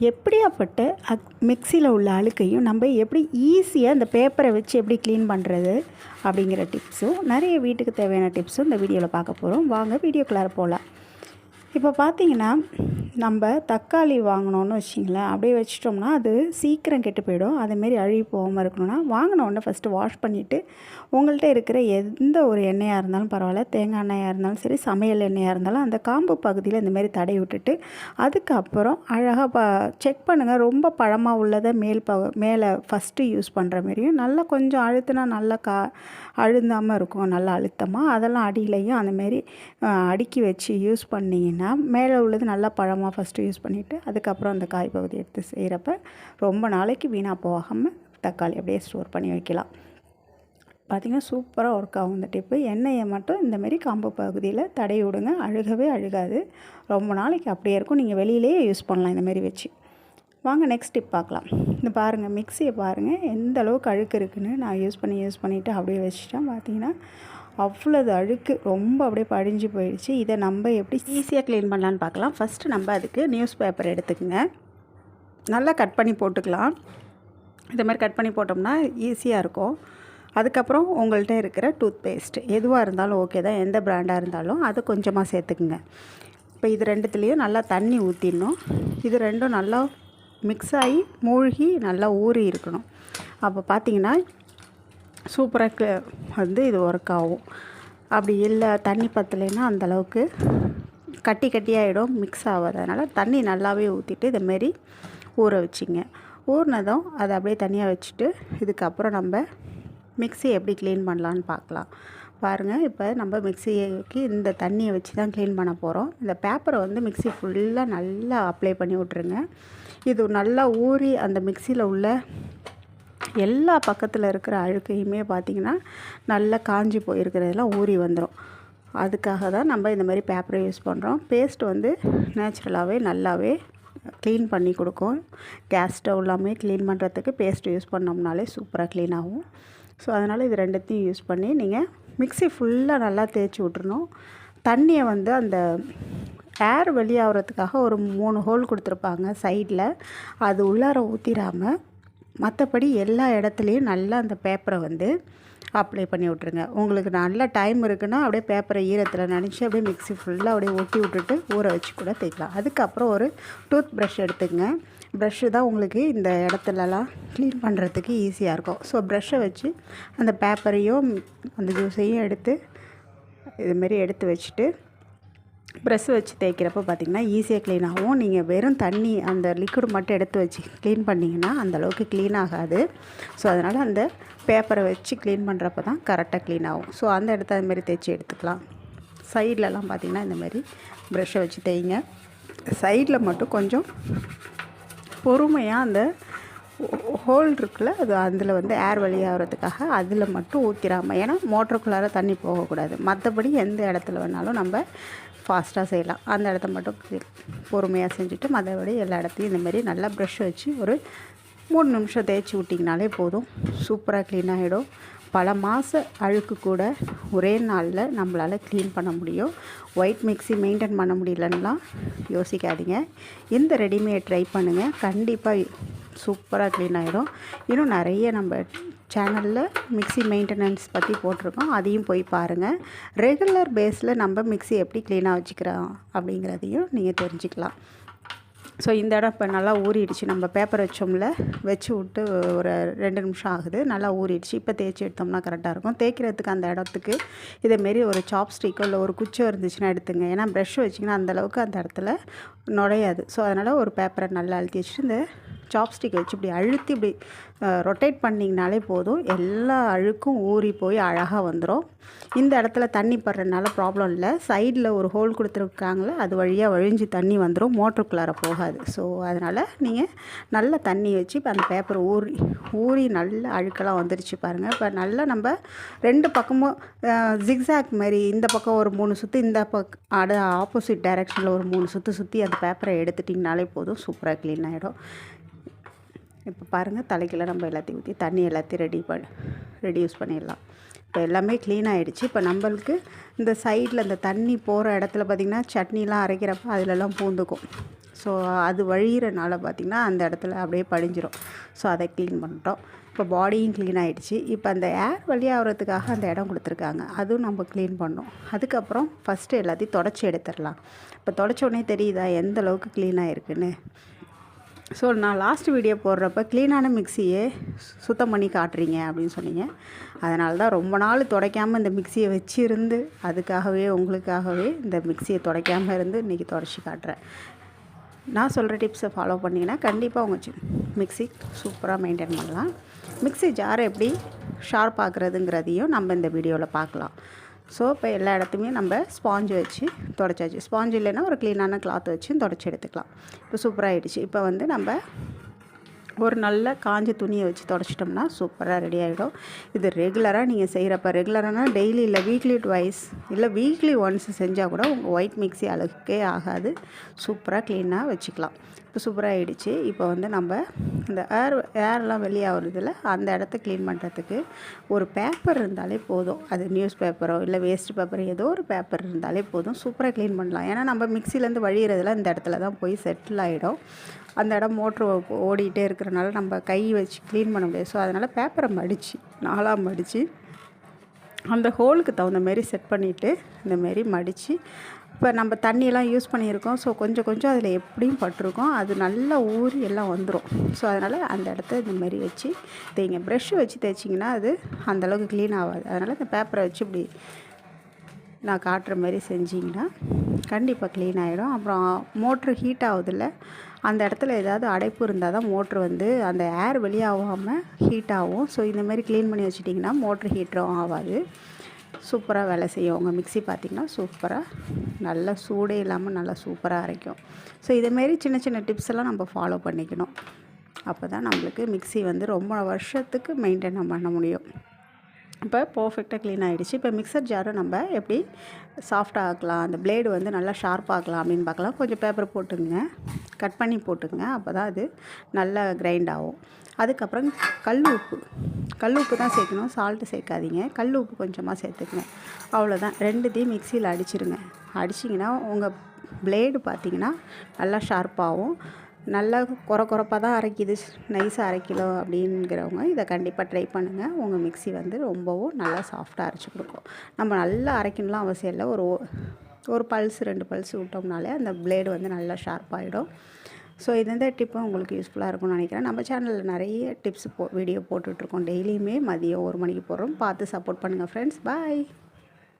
எப்படியாப்பட்ட அக் மிக்சியில் உள்ள அழுக்கையும் நம்ம எப்படி ஈஸியாக இந்த பேப்பரை வச்சு எப்படி க்ளீன் பண்ணுறது அப்படிங்கிற டிப்ஸும் நிறைய வீட்டுக்கு தேவையான டிப்ஸும் இந்த வீடியோவில் பார்க்க போகிறோம் வாங்க வீடியோக்குள்ளார போகலாம் இப்போ பார்த்தீங்கன்னா நம்ம தக்காளி வாங்கினோன்னு வச்சிங்களேன் அப்படியே வச்சிட்டோம்னா அது சீக்கிரம் கெட்டு போயிடும். அதேமாரி அழுகி போகாமல் இருக்கணும்னா வாங்கின உடனே ஃபஸ்ட்டு வாஷ் பண்ணிவிட்டு உங்கள்கிட்ட இருக்கிற எந்த ஒரு எண்ணெயாக இருந்தாலும் பரவாயில்ல தேங்காய் எண்ணெயாக இருந்தாலும் சரி சமையல் எண்ணெயாக இருந்தாலும் அந்த காம்பு பகுதியில் இந்தமாரி தடை விட்டுட்டு அதுக்கப்புறம் அழகாக ப செக் பண்ணுங்கள் ரொம்ப பழமாக உள்ளதை மேல் ப மேலே ஃபஸ்ட்டு யூஸ் பண்ணுற மாரியும் நல்லா கொஞ்சம் அழுத்தினா நல்லா கா அழுந்தாமல் இருக்கும் நல்லா அழுத்தமாக அதெல்லாம் அடியிலையும் அந்தமாரி அடுக்கி வச்சு யூஸ் பண்ணிங்கன்னா மேலே உள்ளது நல்லா பழமாக ஃபஸ்ட்டு யூஸ் பண்ணிவிட்டு அதுக்கப்புறம் அந்த காய் பகுதி எடுத்து செய்கிறப்ப ரொம்ப நாளைக்கு வீணாக போகாமல் தக்காளி அப்படியே ஸ்டோர் பண்ணி வைக்கலாம். பார்த்திங்கன்னா சூப்பராக ஒர்க் ஆகும் இந்த டிப்பு எண்ணெயை மட்டும் இந்தமாரி காம்பு பகுதியில் தடை விடுங்க. அழுகவே அழுகாது. ரொம்ப நாளைக்கு அப்படியே இருக்கும். நீங்கள் வெளியிலேயே யூஸ் பண்ணலாம் இந்தமாரி வச்சு. வாங்க நெக்ஸ்ட் டிப் பார்க்கலாம். இந்த பாருங்கள் மிக்சியை பாருங்கள் எந்த அளவுக்கு அழுக்கு இருக்குன்னு நான் யூஸ் பண்ணி யூஸ் பண்ணிவிட்டு அப்படியே வச்சுட்டேன். பார்த்தீங்கன்னா அவ்வளோது அழுக்கு ரொம்ப அப்படியே படிஞ்சு போயிடுச்சு. இதை நம்ம எப்படி ஈஸியாக க்ளீன் பண்ணலான்னு பார்க்கலாம். ஃபஸ்ட்டு நம்ம அதுக்கு நியூஸ் பேப்பர் எடுத்துக்கோங்க. நல்லா கட் பண்ணி போட்டுக்கலாம். இந்த மாதிரி கட் பண்ணி போட்டோம்னா ஈஸியாக இருக்கும். அதுக்கப்புறம் உங்கள்கிட்ட இருக்கிற டூத் பேஸ்ட் எதுவாக இருந்தாலும் ஓகே தான். எந்த ப்ராண்டாக இருந்தாலும் அது கொஞ்சமாக சேர்த்துக்குங்க. இப்போ இது ரெண்டுத்துலேயும் நல்லா தண்ணி ஊற்றிடணும் இது ரெண்டும் நல்லா மிக்ஸ் ஆகி மூழ்கி நல்லா ஊறி இருக்கணும். அப்போ பார்த்தீங்கன்னா சூப்பராக வந்து இது ஒர்க் ஆகும். அப்படி இல்லை தண்ணி பத்தலைன்னா அந்தளவுக்கு கட்டி கட்டியாகிடும் மிக்ஸ் ஆகாதனால தண்ணி நல்லாவே ஊற்றிட்டு இதுமாரி ஊற வச்சிங்க. ஊறினதும் அதை அப்படியே தனியாக வச்சுட்டு இதுக்கப்புறம் நம்ம மிக்ஸி எப்படி க்ளீன் பண்ணலான்னு பார்க்கலாம் பாருங்கள் இப்போ நம்ம மிக்சிக்கு இந்த தண்ணியை வச்சு தான் க்ளீன் பண்ண போகிறோம் இந்த பேப்பரை வந்து மிக்சி ஃபுல்லாக நல்லா அப்ளை பண்ணி விட்ருங்க இது நல்லா ஊறி அந்த மிக்சியில் உள்ள எல்லா பக்கத்தில் இருக்கிற அழுக்கையுமே பார்த்திங்கன்னா நல்லா காஞ்சி போயிருக்கிறதெல்லாம் ஊறி வந்துடும் அதுக்காக தான் நம்ம இந்த மாதிரி பேப்பரை யூஸ் பண்ணுறோம் பேஸ்ட் வந்து நேச்சுரலாகவே நல்லாவே க்ளீன் பண்ணி கொடுக்கும். கேஸ் ஸ்டவ் எல்லாமே க்ளீன் பண்ணுறதுக்கு பேஸ்ட் யூஸ் பண்ணோம்னாலே சூப்பராக க்ளீன் ஆகும். ஸோ அதனால் இது ரெண்டுத்தையும் யூஸ் பண்ணி நீங்கள் மிக்சி ஃபுல்லாக நல்லா தேய்ச்சி விட்றணும் தண்ணியை வந்து அந்த ஏர் வெளியாகிறதுக்காக ஒரு மூணு ஹோல் கொடுத்துருப்பாங்க சைடில் அது உள்ளார ஊற்றிடாமல் மற்றபடி எல்லா இடத்துலையும் நல்லா அந்த பேப்பரை வந்து அப்ளை பண்ணி விட்ருங்க உங்களுக்கு நல்ல டைம் இருக்குன்னா அப்படியே பேப்பரை ஈரத்தில் நினச்சி அப்படியே மிக்சி ஃபுல்லாக அப்படியே ஒட்டி விட்டுட்டு ஊற வச்சு கூட தேய்க்கலாம். அதுக்கப்புறம் ஒரு டூத் ப்ரஷ் எடுத்துங்க ப்ரஷ்ஷு தான் உங்களுக்கு இந்த இடத்துலலாம் க்ளீன் பண்ணுறதுக்கு ஈஸியாக இருக்கும். ஸோ ப்ரஷ்ஷை வச்சு அந்த பேப்பரையும் அந்த ஜூஸையும் எடுத்து இதுமாரி எடுத்து வச்சுட்டு ப்ரெஷ் வச்சு தேய்க்கிறப்ப பார்த்திங்கன்னா ஈஸியாக க்ளீன் ஆகும். நீங்கள் வெறும் தண்ணி அந்த லிக்விட் மட்டும் எடுத்து வச்சு க்ளீன் பண்ணிங்கன்னா அந்தளவுக்கு க்ளீன் ஆகாது. ஸோ அதனால் அந்த பேப்பரை வச்சு க்ளீன் பண்ணுறப்ப தான் கரெக்டாக க்ளீன் ஆகும். ஸோ அந்த இடத்த அதுமாரி தேய்ச்சி எடுத்துக்கலாம். சைட்லலாம் பார்த்திங்கன்னா இந்தமாரி ப்ரெஷ்ஷை வச்சு தேய்ங்க. சைடில் மட்டும் கொஞ்சம் பொறுமையாக அந்த ஹோல் இருக்குல்ல அது அதில் வந்து ஏர் வழியாகிறதுக்காக அதில் மட்டும் ஊற்றிடாமல் ஏன்னா மோட்டருக்குள்ளார தண்ணி போகக்கூடாது. மற்றபடி எந்த இடத்துல வேணாலும் நம்ம ஃபாஸ்ட்டாக செய்யலாம். அந்த இடத்த மட்டும் பொறுமையாக செஞ்சுட்டு மற்றபடி எல்லா இடத்தையும் இந்தமாரி நல்லா ப்ரஷ் வச்சு ஒரு மூணு நிமிஷம் தேய்ச்சி விட்டிங்கனாலே போதும். சூப்பராக க்ளீன் ஆகிடும் பல மாத அழுக்கு கூட ஒரே நாளில் நம்மளால் க்ளீன் பண்ண முடியும். ஒயிட் மிக்ஸி மெயின்டைன் பண்ண முடியலன்னெலாம் யோசிக்காதீங்க. இந்த ரெடிமேட் ட்ரை பண்ணுங்கள் கண்டிப்பாக சூப்பராக க்ளீன் ஆகிடும் இன்னும் நிறைய நம்ம சேனலில் மிக்சி மெயின்டெனன்ஸ் பற்றி போட்டிருக்கோம். அதையும் போய் பாருங்கள் ரெகுலர் பேஸில் நம்ம மிக்சி எப்படி க்ளீனாக வச்சுக்கிறோம் அப்படிங்கிறதையும் நீங்கள் தெரிஞ்சுக்கலாம். ஸோ இந்த இடம் இப்போ நல்லா ஊறிடுச்சு. நம்ம பேப்பர் வச்சோம்ல வச்சு விட்டு ஒரு ரெண்டு நிமிஷம் ஆகுது. நல்லா ஊறிடுச்சு. இப்போ தேய்ச்சி எடுத்தோம்னா கரெக்டாக இருக்கும். தேய்க்கிறதுக்கு அந்த இடத்துக்கு இதேமாரி ஒரு சாப்ஸ்டிக்கோ இல்லை ஒரு குச்சோ இருந்துச்சுன்னா எடுத்துங்க. ஏன்னா ப்ரெஷ் வச்சிங்கன்னா அந்தளவுக்கு அந்த இடத்துல நுழையாது. ஸோ அதனால் ஒரு பேப்பரை நல்லா அழுத்தி வச்சுட்டு இந்த சாப்ஸ்டிக் வச்சு இப்படி அழுத்தி இப்படி ரொட்டேட் பண்ணிங்கனாலே போதும். எல்லா அழுக்கும் ஊறி போய் அழகாக வந்துடும் இந்த இடத்துல தண்ணி படுறதுனால ப்ராப்ளம் இல்லை. சைடில் ஒரு ஹோல் கொடுத்துருக்காங்களே அது வழியாக வழிஞ்சு தண்ணி வந்துடும் மோட்டருக்குள்ளார போகாது. ஸோ அதனால் நீங்கள் நல்ல தண்ணி வச்சு இப்போ அந்த பேப்பர் ஊறி ஊறி நல்ல அழுக்கெல்லாம் வந்துருச்சு பாருங்கள் இப்போ நல்லா நம்ம ரெண்டு பக்கமும் ஜிக்ஸாக் மாதிரி இந்த பக்கம் ஒரு மூணு சுற்றி இந்த பக் அட ஆப்போசிட் டைரக்ஷனில் ஒரு மூணு சுற்றி சுற்றி அந்த பேப்பரை எடுத்துட்டிங்கனாலே போதும். சூப்பராக க்ளீன் ஆகிடும் இப்போ பாருங்கள் தலைக்கெல்லாம் நம்ம எல்லாத்தையும் ஊற்றி தண்ணி எல்லாத்தையும் ரெடி பண்ண ரெடியூஸ் பண்ணிடலாம். இப்போ எல்லாமே க்ளீன் ஆகிடுச்சு இப்போ நம்மளுக்கு இந்த சைடில் இந்த தண்ணி போகிற இடத்துல பார்த்திங்கன்னா சட்னிலாம் அரைக்கிறப்ப அதிலெல்லாம் பூந்துக்கும். ஸோ அது வழியிறனால பார்த்திங்கன்னா அந்த இடத்துல அப்படியே படிஞ்சிடும் ஸோ அதை க்ளீன் பண்ணிட்டோம். இப்போ பாடியும் க்ளீன் ஆகிடுச்சு இப்போ அந்த ஏர் வழியாகிறதுக்காக அந்த இடம் கொடுத்துருக்காங்க. அதுவும் நம்ம க்ளீன் பண்ணோம். அதுக்கப்புறம் ஃபஸ்ட்டு எல்லாத்தையும் தொடச்சி எடுத்துடலாம். இப்போ தொடச்சோடனே தெரியுதா எந்த அளவுக்கு க்ளீன் ஆகிருக்குன்னு ஸோ நான் லாஸ்ட் வீடியோ போடுறப்ப க்ளீனான மிக்சியே சுத்தம் பண்ணி காட்டுறீங்க அப்படின்னு சொன்னீங்க. அதனால தான் ரொம்ப நாள் துடைக்காமல் இந்த மிக்சியை வச்சுருந்து அதுக்காகவே உங்களுக்காகவே இந்த மிக்சியை துடைக்காமல் இருந்து இன்றைக்கி தொடச்சி காட்டுறேன். நான் சொல்கிற டிப்ஸை ஃபாலோ பண்ணிங்கன்னா கண்டிப்பாக உங்கள் மிக்சி சூப்பராக மெயின்டைன் பண்ணலாம். மிக்சி ஜாரை எப்படி ஷார்ப் ஆக்குறதுங்கிறதையும் நம்ம இந்த வீடியோவில் பார்க்கலாம். ஸோ இப்போ எல்லா இடத்துமே நம்ம ஸ்பாஞ்சு வச்சு தொடச்சாச்சு. ஸ்பாஞ்சு இல்லைன்னா ஒரு க்ளீனான கிளாத் வச்சு தொடச்சி எடுத்துக்கலாம். இப்போ சூப்பராகிடுச்சு இப்போ வந்து நம்ம ஒரு நல்ல காஞ்ச துணியை வச்சு தொடச்சிட்டோம்னா சூப்பராக ரெடி ஆகிடும் இது ரெகுலராக நீங்கள் செய்கிறப்ப ரெகுலரானா டெய்லி இல்லை வீக்லி ட்வைஸ் இல்லை வீக்லி ஒன்ஸ் செஞ்சால் கூட உங்கள் ஒயிட் மிக்ஸி அழுக்கே ஆகாது. சூப்பராக க்ளீனாக வச்சுக்கலாம். சூப்பராக ஆகிடுச்சு இப்போ வந்து நம்ம இந்த ஏர் ஏர்லாம் வெளியாகிறதுல அந்த இடத்த க்ளீன் பண்ணுறதுக்கு ஒரு பேப்பர் இருந்தாலே போதும். அது நியூஸ் பேப்பரோ இல்லை வேஸ்ட் பேப்பரோ ஏதோ ஒரு பேப்பர் இருந்தாலே போதும். சூப்பராக க்ளீன் பண்ணலாம். ஏன்னா நம்ம மிக்சிலேருந்து வழியிறதுல இந்த இடத்துல தான் போய் செட்டில் ஆகிடும் அந்த இடம் மோட்ரு ஓடிக்கிட்டே இருக்கிறனால நம்ம கை வச்சு க்ளீன் பண்ண முடியாது. ஸோ அதனால் பேப்பரை மடித்து நாளாக மடித்து அந்த ஹோலுக்கு தகுந்த மாரி செட் பண்ணிவிட்டு இந்தமாரி மடித்து இப்போ நம்ம தண்ணியெல்லாம் யூஸ் பண்ணியிருக்கோம். ஸோ கொஞ்சம் கொஞ்சம் அதில் எப்படியும் பட்டிருக்கோம். அது நல்லா ஊறி எல்லாம் வந்துடும் ஸோ அதனால் அந்த இடத்த இந்தமாரி வச்சு தேய்ங்க. ப்ரெஷ்ஷு வச்சு தேய்ச்சிங்கன்னா அது அந்தளவுக்கு க்ளீன் ஆகாது. அதனால் இந்த பேப்பரை வச்சு இப்படி நான் காட்டுற மாதிரி செஞ்சிங்கன்னா கண்டிப்பாக க்ளீன் ஆகிடும் அப்புறம் மோட்ரு ஹீட் ஆகுதில்ல அந்த இடத்துல ஏதாவது அடைப்பு இருந்தால் தான் மோட்ரு வந்து அந்த ஏர் வெளியாகாமல் ஹீட் ஆகும். ஸோ இந்தமாரி க்ளீன் பண்ணி வச்சிட்டிங்கன்னா மோட்ரு ஹீட்டரும் ஆகாது. சூப்பராக வேலை செய்யும். உங்கள் மிக்சி பார்த்திங்கன்னா சூப்பராக நல்லா சூடே இல்லாமல் நல்லா சூப்பராக அரைக்கும். ஸோ இதேமாரி சின்ன சின்ன டிப்ஸ் எல்லாம் நம்ம ஃபாலோ பண்ணிக்கணும். அப்போ தான் நம்மளுக்கு மிக்சி வந்து ரொம்ப வருஷத்துக்கு மெயின்டைன் பண்ண முடியும். இப்போ பர்ஃபெக்டாக க்ளீன் ஆகிடுச்சு இப்போ மிக்சர் ஜாரும் நம்ம எப்படி சாஃப்டாக ஆக்கலாம் அந்த பிளேடு வந்து நல்லா ஷார்ப்பாகலாம் அப்படின்னு பார்க்கலாம். கொஞ்சம் பேப்பர் போட்டுங்க கட் பண்ணி போட்டுங்க அப்போ தான் அது நல்லா கிரைண்ட் ஆகும். அதுக்கப்புறம் கல் உப்பு. கல் உப்பு தான் சேர்க்கணும். சால்ட்டு சேர்க்காதீங்க. கல் உப்பு கொஞ்சமாக சேர்த்துக்குங்க. அவ்வளோதான் ரெண்டுத்தையும் மிக்சியில் அடிச்சிருங்க. அடிச்சிங்கன்னா உங்கள் பிளேடு பார்த்திங்கன்னா நல்லா ஷார்ப்பாகவும் நல்லா குறை குறைப்பாக தான் அரைக்கிது. நைஸாக அரைக்கிலோ அப்படிங்கிறவங்க இதை கண்டிப்பாக ட்ரை பண்ணுங்கள் உங்கள் மிக்சி வந்து ரொம்பவும் நல்லா சாஃப்டாக அரைச்சி கொடுக்கும். நம்ம நல்லா அரைக்கணும்லாம் அவசியம் இல்லை. ஒரு ஒரு பல்ஸ் ரெண்டு பல்ஸ் விட்டோம்னாலே அந்த பிளேடு வந்து நல்லா ஷார்ப்பாகிடும் ஸோ இந்த டிப்பும் உங்களுக்கு யூஸ்ஃபுல்லாக இருக்கும்னு நினைக்கிறேன். நம்ம சேனலில் நிறைய டிப்ஸ் போ வீடியோ போட்டுட்ருக்கோம் டெய்லியுமே மதியம் ஒரு மணிக்கு போடுறோம். பார்த்து சப்போர்ட் பண்ணுங்கள் ஃப்ரெண்ட்ஸ் பாய்